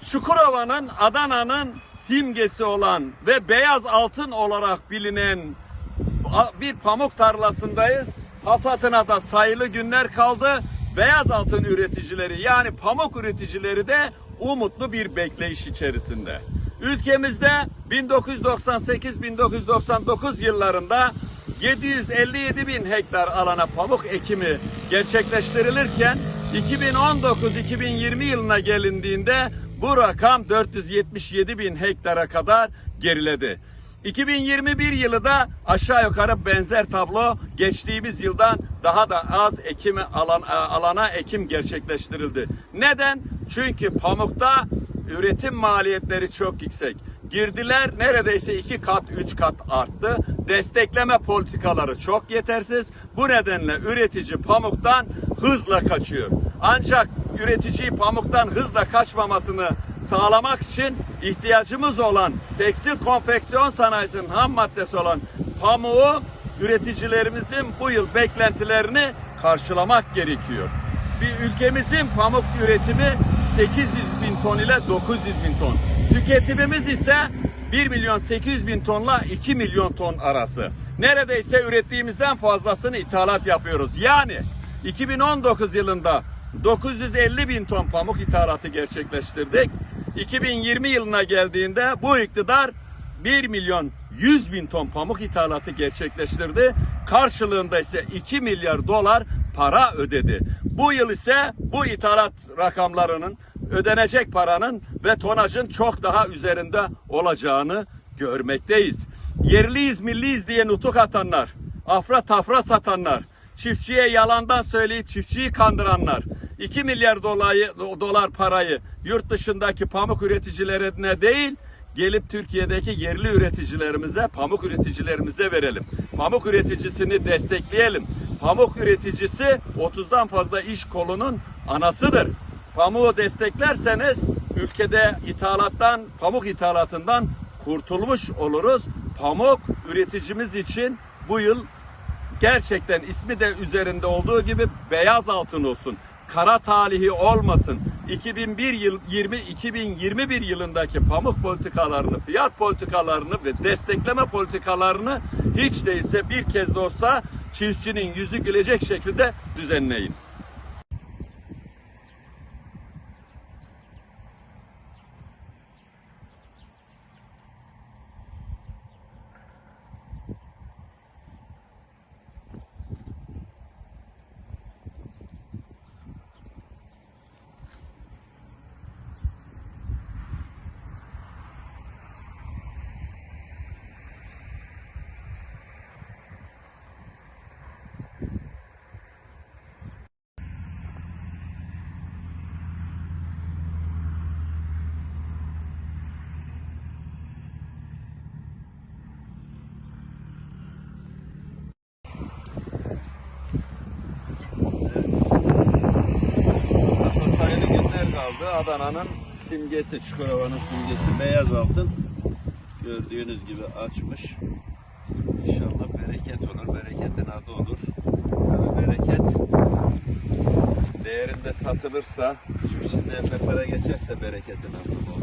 Çukurova'nın Adana'nın simgesi olan ve beyaz altın olarak bilinen bir pamuk tarlasındayız. Hasatına da sayılı günler kaldı. Beyaz altın üreticileri yani pamuk üreticileri de umutlu bir bekleyiş içerisinde. Ülkemizde 1998-1999 yıllarında 757 bin hektar alana pamuk ekimi gerçekleştirilirken 2019-2020 yılına gelindiğinde bu rakam 477 bin hektara kadar geriledi. 2021 yılı da aşağı yukarı benzer tablo geçtiğimiz yıldan daha da az ekimi alan, alana ekim gerçekleştirildi. Neden? Çünkü pamukta üretim maliyetleri çok yüksek. Girdiler neredeyse iki kat, üç kat arttı. Destekleme politikaları çok yetersiz. Bu nedenle üretici pamuktan hızla kaçıyor. Ancak üreticiyi pamuktan hızla kaçmamasını sağlamak için ihtiyacımız olan tekstil konfeksiyon sanayisinin ham maddesi olan pamuğu üreticilerimizin bu yıl beklentilerini karşılamak gerekiyor. Bir ülkemizin pamuk üretimi 800 bin ton ile 900 bin ton. Tüketimimiz ise 1 milyon 800 bin tonla 2 milyon ton arası. Neredeyse ürettiğimizden fazlasını ithalat yapıyoruz. Yani 2019 yılında 950 bin ton pamuk ithalatı gerçekleştirdik. 2020 yılına geldiğinde bu iktidar 1 milyon 100 bin ton pamuk ithalatı gerçekleştirdi. Karşılığında ise 2 milyar dolar para ödedi. Bu yıl ise bu ithalat rakamlarının ödenecek paranın ve tonajın çok daha üzerinde olacağını görmekteyiz. Yerliyiz milliyiz diye nutuk atanlar, afra tafra satanlar, çiftçiye yalandan söyleyip çiftçiyi kandıranlar, 2 milyar dolayı, dolar parayı yurt dışındaki pamuk üreticilerine değil, gelip Türkiye'deki yerli üreticilerimize, pamuk üreticilerimize verelim. Pamuk üreticisini destekleyelim. Pamuk üreticisi 30'dan fazla iş kolunun anasıdır. Pamuğu desteklerseniz ülkede ithalattan, pamuk ithalatından kurtulmuş oluruz. Pamuk üreticimiz için bu yıl gerçekten ismi de üzerinde olduğu gibi beyaz altın olsun. Kara talihi olmasın. 2001 yıl 20 2021 yılındaki pamuk politikalarını, fiyat politikalarını ve destekleme politikalarını hiç değilse bir kez de olsa çiftçinin yüzü gülecek şekilde düzenleyin. Hasatta sayılı günler kaldı. Adana'nın simgesi, Çukurova'nın simgesi beyaz altın. Gördüğünüz gibi açmış. İnşallah bereket olur. Bereketin adı olur. Tabii bereket değerinde satılırsa, çiftçinin ellerine geçerse bereketin adı olur.